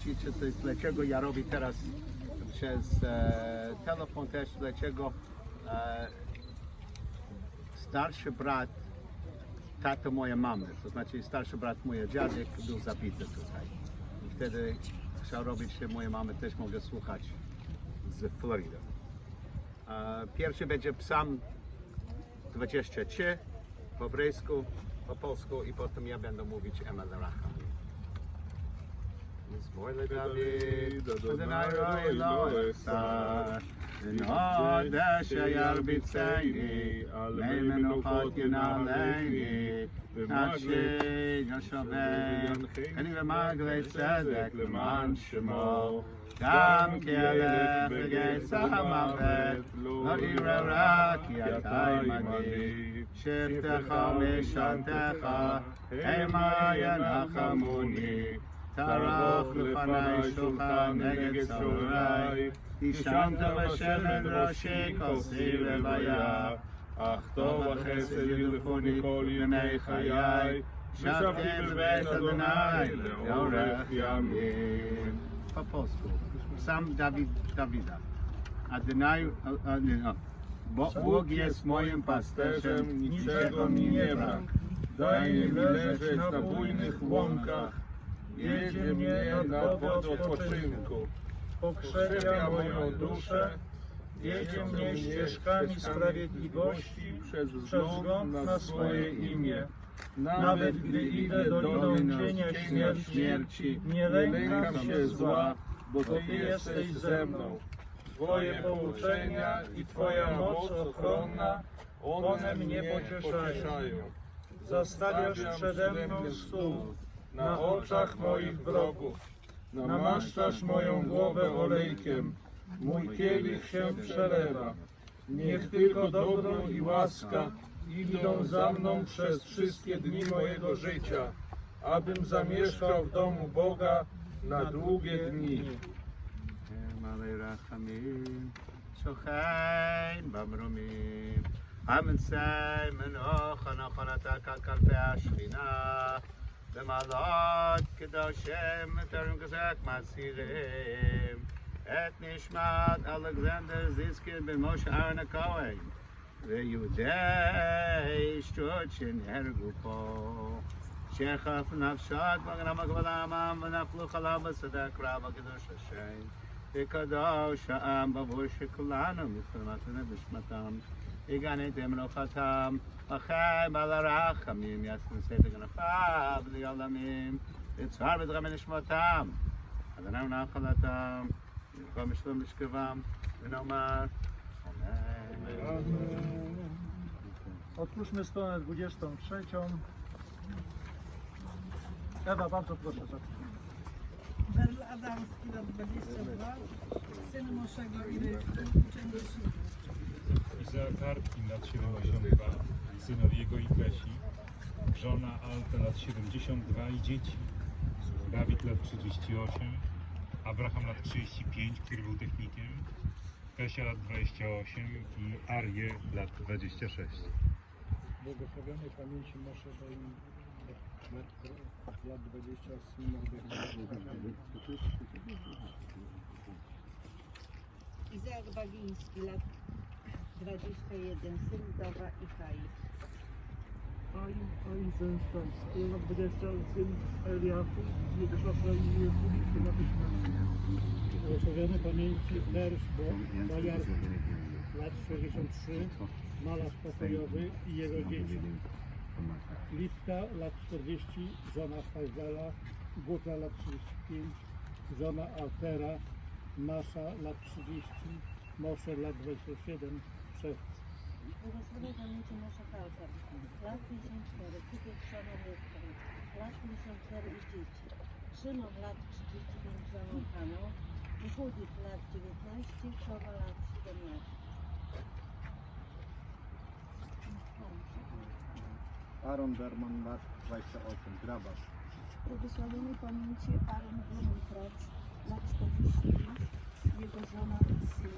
Ci, czy to jest, dlaczego ja robię teraz przez e, telefon też, dlaczego e, starszy brat tata mojej mamy, to znaczy starszy brat mojej dziadek był zabity tutaj. I wtedy chciał robić, że moja mama też mogła słuchać z Florydy. E, Pierwszy będzie psalm 23 po hebrajsku, po polsku i potem ja będę mówić Emel Racham. Zbój le Dawid, Adonai roi lo echsa, V'nod asher bitzeni, Mei menochat ינעלני, נפשי ישבן, אני למעגלי צדק למען שמו, גם כי אלך בגייס המוות, לא ירא רע כי אתה עמדי, שבטך ומשענתך, המה ינחמוני. טרח לפני שולחן נגד צהרי, תשענת בשמן ראשי כל סביב לוויה. אך טוב החסד ילכוני כל ימי חיי, שבתי בבית אדוני לאורך ימים. Po polsku. Sam Dawid, Dawida. Adonai, a, a, nie, a. Bo, Bóg jest moim pasterzem, niczego mi nie brak. Daje mi leżeć na bujnych łąkach, wiedzie mnie na wodę odpoczynku. Pokrzepia moją duszę, wiedzie mnie ścieżkami sprawiedliwości przez wzgląd na swoje imię. Nawet gdy idę dolną cienia śmierci, nie lękam się zła, bo Ty jesteś ze mną. Twoje pouczenia i Twoja moc ochronna, one mnie pocieszają. Zastawiasz przede mną stół na oczach moich wrogów. Namaszczasz moją głowę olejkiem. Mój kielich się przelewa. Niech tylko dobro i łaska idą za mną przez wszystkie dni mojego życia, abym zamieszkał w domu Boga na długie dni. מלא רחמים, שוכן במרומים, המצא מנוח נכונתה כלפי השכינה, במעלות קדושים טרם גזק מסירים, את נשמת אלכסנדר זיסקין בן משה אהרן הכהן, ויהודי שטות שנהרגו פה. שכף נפשת מגנם הגבלם ונפלו חלם בשדה הקרב הקדוש השם. וקדוש העם בעבור שכולנו מתחילת נשמתם. הגנתם מנוחתם, לכם על הרחמים יעשו ספר גנפיו לעולמים. יצהר בדרם נשמתם. אדוני נחלתם, במקום שלום לשכבם, ונאמר אמן. Otwórzmy stronę 23. Ewa, bardzo proszę. zacznij. Werl Adamski lat 22, syn Moszego i Rybki, uczeń Jeśli. Izaak Arkin lat 72, syn Oliego i Kasi, żona Alta lat 72 i dzieci. Dawid lat 38, Abraham lat 35, który był technikiem, Kasia lat 28 i Arię lat 26. Błogosławionej pamięci Moszego i lat 20 syn Izaak Bagiński, lat 21, syn Dowa i Kai. Oj, syn Stański, lat 20 syn Eliafu, Mieczysława i Publicy lat 18. Błogosławiony pamięci Dersz, bo Baliar lat 63, malarz pokojowy i jego dzieci. Litka lat 40, żona Fajzela, Guta lat 35, żona Altera, Masza lat 30, Moszer lat 27, Szewc. Błogosławię pamięci nasza Kauter, lat 54, Kupiec Szymon lat 54 i dzieci. Szymon lat 35 żoną Haną, Michudzik lat 19, Szowa lat 17. Aaron Berman, lat 28, grabarz. Błogosławionej pamięci Aaron Blumenkrac, lat 45, jego żona i syn.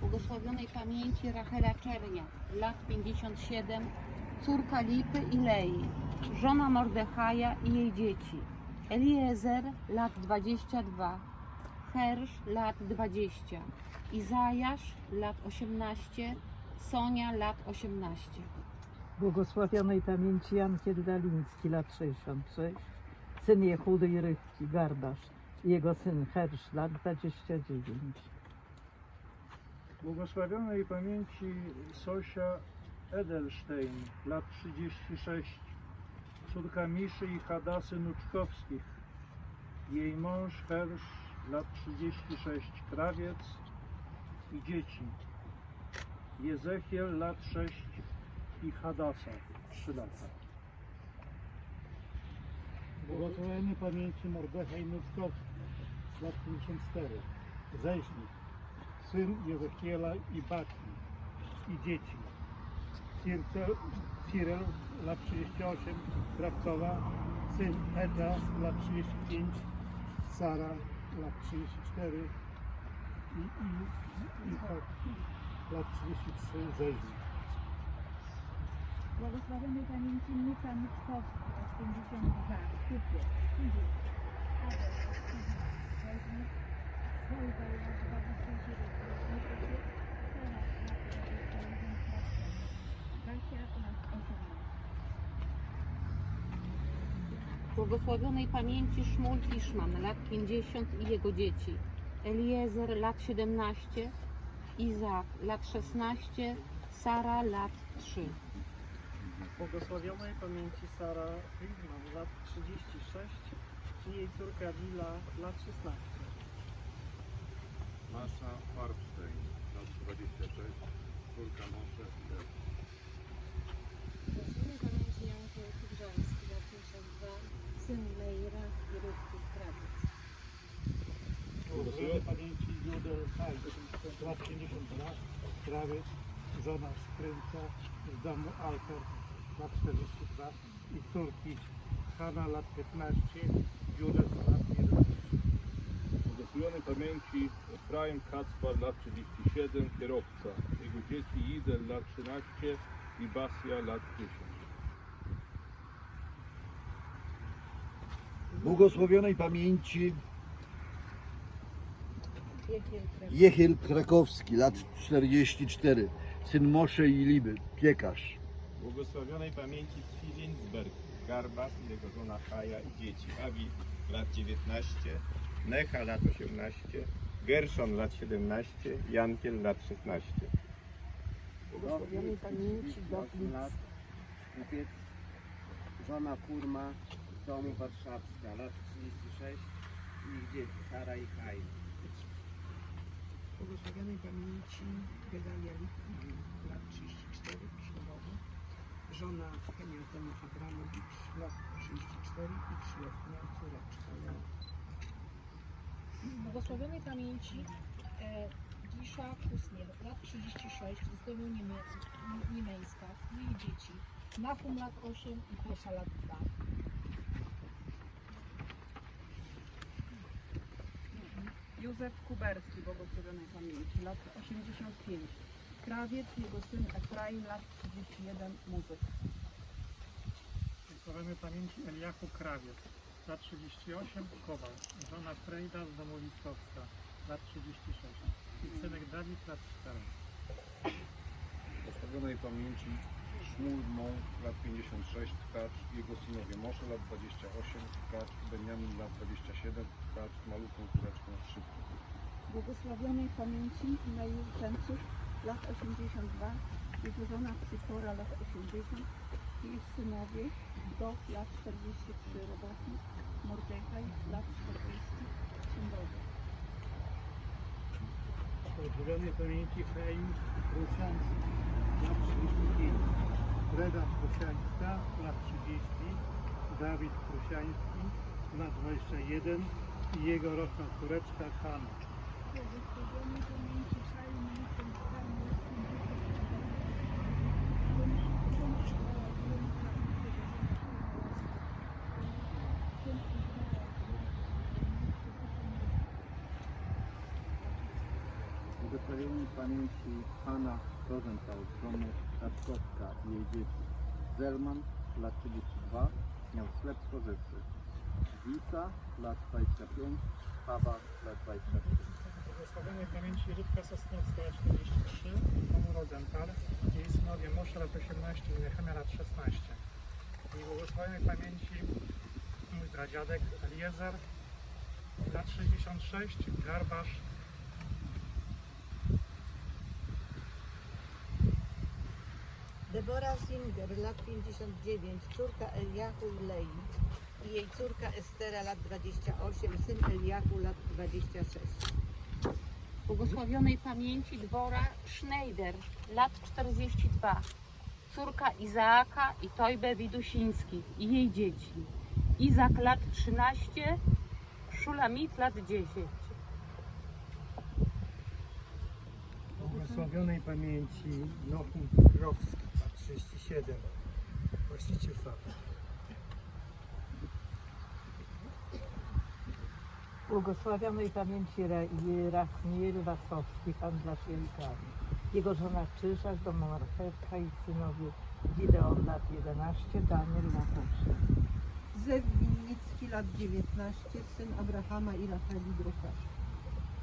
Błogosławionej pamięci Rachela Czernia, lat 57, córka Lipy i Lei, żona Mordechaja i jej dzieci. Eliezer lat 22, Hersz lat 20, Izajasz lat 18, Sonia lat 18. Błogosławionej pamięci Jankiel Daliński, lat 66, syn Jehudy i Rybki, Gardasz, i jego syn Hersz, lat 29. Błogosławionej pamięci Sosia Edelstein, lat 36, córka Miszy i Hadasy Nuczkowskich. Jej mąż Hersz, lat 36, krawiec i dzieci. Jezechiel, lat 6 i Hadasa, 3 lata. Błogosławiony pamięci Mordechaj Nuczkowski, lat 54, rzeźnik, syn Jezechiela i Baki i dzieci. Cyril, lat 38, Krawcowa, syn Eda, lat 35, Sara, lat 34 i, i, i tak, lat 33, rzeźnik. Błogosławionej pamięci Nika Myczkowska, lat 52, Kupiec, Kupiec, lat 27, Kupiec, Błogosławionej pamięci Szmul Fiszman, lat 50 i jego dzieci. Eliezer, lat 17, Izaak, lat 16, Sara, lat 3. Błogosławionej pamięci Sara Friedman, lat 36 i jej córka Lila, lat 16. Masza Farbstein, lat 26, córka Moshe Eder. Błogosławiony pamięci Jankę Grząski, lat 52, syn Meira i Rybki, krawiec. Błogosławiony pamięci Judel Hajt, lat 52, krawiec, żona Szkrynca z domu Alter, lat 42 i córki Hanna, lat 15, Judel, 11. Błogosławiony pamięci Efraim Kacpar, lat 37, kierowca. Jego dzieci Idel, lat 13 i Basia, lat 10. Błogosławionej pamięci Jechiel, Krakowski, lat 44, syn Mosze i Liby, piekarz. Błogosławionej pamięci Twilinzberg, Garbas, jego żona Haja i dzieci. Abi lat 19, Necha lat 18, Gershon lat 17, Jankiel lat 16. Błogosławionej pamięci lat, kupiec, żona Kurma z domu Warszawska, lat 36 i ich dzieci, Sara i Kaj. Błogosławionej pamięci Gedalia Litwin, lat 34, ślubowy, żona Heniatemu Abramowicz, lat 34 i trzyletnia córeczka. Błogosławionej pamięci e, Gisza Kusnier, lat 36, z domu jej dzieci. Nachum lat 8 i Pesza lat 2. Józef Kuberski, błogosławionej pamięci, lat 85. Krawiec, jego syn Efraim, lat 31, muzyk. Błogosławiony pamięci Eliachu Krawiec, lat 38, Kowal, żona Frejda z domu Listowska, lat 36 i synek Dawid, lat 4. Błogosławionej pamięci Szmul lat 56, tkacz. Jego synowie Moshe, lat 28, tkacz. Benjamin, lat 27, tkacz z malutką córeczką szybko. Błogosławionej pamięci Meir Tęców, lat 82, jego żona Psychora, lat 80, ich synowie Doch, lat 43, robotnik, Mordechaj, lat 40, księgowy. Błogosławionej pamięci Chaim Prusiański, lat 35, Freda Prusiańska, lat 30, Dawid Prusiański, lat 21 i jego roczna córeczka Hanna. Błogosławionej pamięci Chaim 50. Błogosławieni pamięci Hanna Rosenthal z domu i jej dzieci. Zelman, lat 32, miał sklep spożywczy. Wisa, lat 25, Pawa, lat 23. Błogosławionej pamięci Rybka Sosnowska, lat 43, Tomu Rozental, jej synowie Moshe, lat 18 i Nehemia, lat 16. I błogosławionej pamięci mój pradziadek Eliezer, lat 66, Garbasz, Debora Singer, lat 59, córka Eliahu Lei i jej córka Estera, lat 28, syn Eliahu, lat 26. Błogosławionej pamięci Dwora Schneider, lat 42, córka Izaaka i Tojbe Widusińskich i jej dzieci. Izak lat 13, Szulamit lat 10. błogosławionej pamięci Nochum Krowski, 37, właściciel fabryki. Błogosławionej pamięci Ra- Rachmiel Wasowski, handlarz jajkami. Jego żona Czyżak, dom Marchewka i synowie Gideon lat 11, Daniel lat 8. Zew Winnicki, lat 19, syn Abrahama i Racheli Drukarz.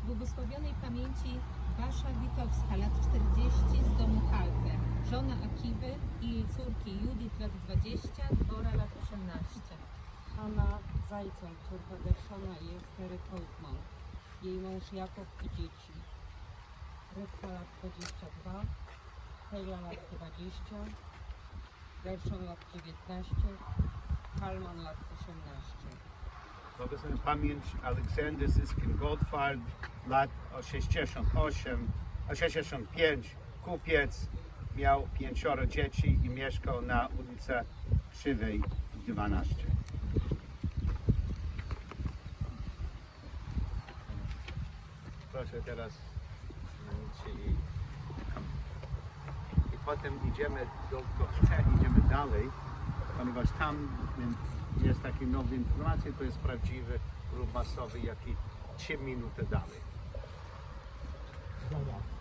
Błogosławionej pamięci Basza Witowska, lat 40 z domu Kalkę, żona Akiwy i jej córki Judith, lat 20, Dwora, lat 18. Hanna Zajca, córka Gerszona i Estery Kaufman. Jej mąż Jakob i dzieci. Rybka lat 22, Hejla lat 20, Gerszon lat 19, Kalman lat 18. Błogosławiona pamięć Aleksander Zyskin Goldfald, lat 68, a 65, kupiec, miał pięcioro dzieci i mieszkał na ulicy Krzywej 12. Proszę teraz i, potem idziemy do idziemy dalej, ponieważ tam jest takie nowe informacje, to jest prawdziwy grób masowy, jaki 3 minuty dalej. Dobra.